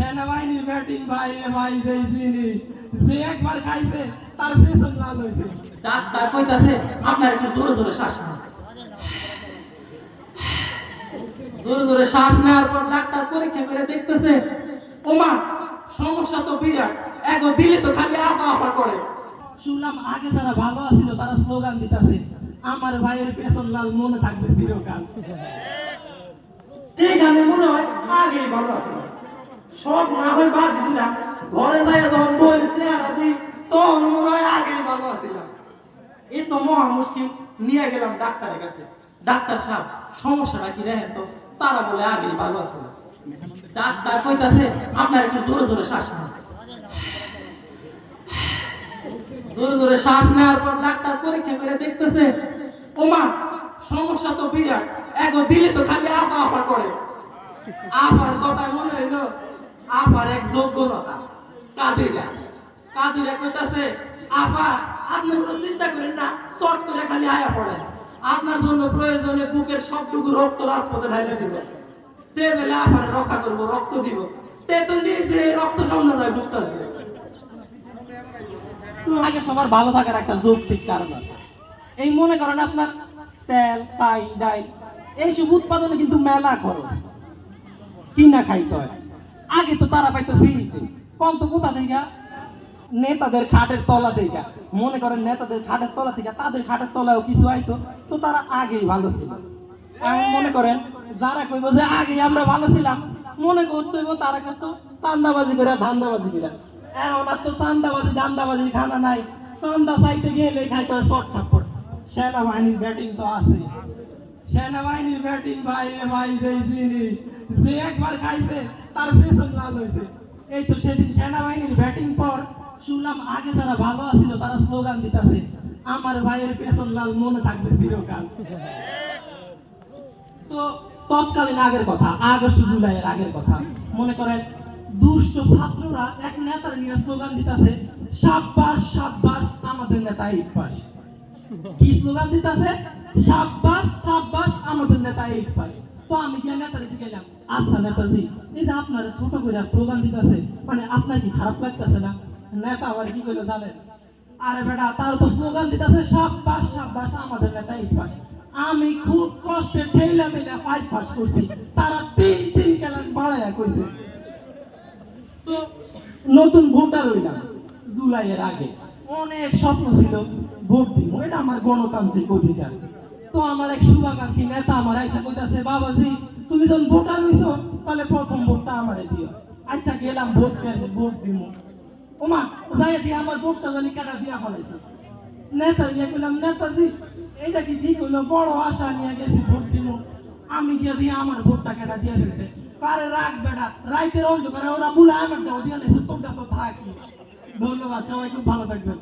সেনাবাহিনীর ব্যাটিং ভাই এ ভাই সেই জিনিস। যে একবার খাইছে তার পেছন লাল হয়েছে ডাক্তার কইতাছে আপনার একটু জোরে জোরে শ্বাস নেন। জোরে জোরে শ্বাস নেওয়ার পর ডাক্তার পরীক্ষা করে দেখতেছে ওমা সমস্যা তো বিরাট। এগো দিলে তো খালি আপা আপা করে। শুনলাম আগে যারা ভালো আছিল তারা স্লোগান দিতেছে আমার ভাইয়ের পেছন লাল মনে থাকবে চিরকাল। এইখানে মনে হয় আগেই ভালো আছে। সব না হয় বাদ দিলাম। ঘরে যাই যখন চেহারা দিই তখন মনে হয় আগেই ভালো আছিলাম এ তো মহা মুশকিল, নিয়ে গেলাম ডাক্তারের কাছে। ডাক্তার সাহেব, সমস্যাটা কি দেখেন তো? তারা বলে আগেই ভালো আছিল ডাক্তার কইতাছে, আপনার একটু জোরে জোরে শ্বাস নেন। জোরে জোরে শ্বাস নেওয়ার পর ডাক্তার পরীক্ষা করে দেখতেছে, ওমা, সমস্যা তো বিরাট। এগো দিলে তো খালি আপা আপা করে। আপার কথা মনে হইল আপার এক যোগ্যতা কাদিরা। কাদিরা কইতাছে, আপা, আপনি কোনো চিন্তা করেন না শর্ট করে খালি আয়া পড়েন। আপনার জন্য প্রয়োজনে বুকের সবটুকু রক্ত রাজপথে ঢাইলে দিব। তে বেলে আপারে রক্ষা করব, রক্ত দিব। তে তো নিজে রক্ত সামনে যায় বুকতাছে আগে সবার ভালো থাকার একটা যৌক্তিক কারণ আছে। এই মনে করেন আপনার তেল তাই ডাই এইসব উৎপাদনে কিন্তু মেলা খরচ। কিনা খাইতে হয়? আগে তো তারা পাইতো ফ্রিতে। কম তো কোথা থেকে? নেতাদের খাটের তলা থেকে। মনে করেন নেতাদের খাটের তলা থেকে, তাদের খাটের তলাও কিছু আইতো। তো তারা আগেই ভালো ছিল। মনে করেন, যারা কইব যে আগে আমরা ভালো ছিলাম, মনে করতে তারা কত চান্দাবাজি করে ধান্দাবাজি করে এখন আর তো চান্দাবাজি ধান্দাবাজি খানা নাই। চান্দা চাইতে গেলে খাইতে হয় শর্ট থাপ্পড়। সেনাবাহিনীর ব্যাটিং তো আছে সেনাবাহিনীর ব্যাটিং ভাই ভাই সেই জিনিস। যে একবার খাইছে তার পেছন লাল হয়েছে। এই তো সেদিন সেনাবাহিনীর ব্যাটিং পর শুনলাম আগে যারা ভালো আছিল, তারা স্লোগান দিতেছে, আমার ভাইয়ের পেছন লাল মনে থাকবে চিরকাল। তো তৎকালীন আগের কথা, আগস্ট জুলাইয়ের আগের কথা। মনে করেন, দুষ্ট ছাত্ররা এক নেতার নিয়ে স্লোগান দিতেছে, সাব্বাস সাব্বাস, আমাদের নেতা পাস কি স্লোগান দিতেছে? সাব্বাস সাব্বাস, আমাদের নেতা পাস তো আমি গিয়ে নেতারে আচ্ছা নেতাজি, এই যে আপনার ছোট করে দিতেছে মানে আপনার কি খারাপ লাগতেছে না? নেতা আবার কি করে জানেন? আরে বেটা, তার তো দিতেছে, সাব্বাস সাব্বাস, আমাদের নেতা এইট পাস আমি খুব কষ্টে ঠেলা মেলা পাঁচ পাস করছি। তারা তিন তিন ক্লাস বাড়াইয়া কইছে। তো নতুন ভোটার হইলাম, জুলাইয়ের আগে। অনেক স্বপ্ন ছিল, ভোট দিব এটা আমার গণতান্ত্রিক অধিকার। তো আমার এক শুভাকাঙ্ক্ষী নেতা আমার আইসা কইতাছে, বাবাজি, তুমি যখন ভোটার হইছো তাহলে প্রথম ভোটটা আমারে দিও। আচ্ছা গেলাম, ভোট ভোট দিব ওমা, যাই দিয়ে, আমার ভোটটা জানি কাটা দিয়া ফেলাইছে। নেতা গিয়ে কইলাম, নেতাজি এটা কি ঠিক হইল? বড় আশা নিয়ে গেছি, ভোট দিব আমি গিয়ে দিয়ে আমার ভোটটা কেটা দিয়ে ফেলছে? আরে রাখ বেটা, রাইতের অন্ধকারে ওরা বুলে আমার দাও দিয়ে তোরটা তো থাকি। ধন্যবাদ, সবাই খুব ভালো থাকবেন।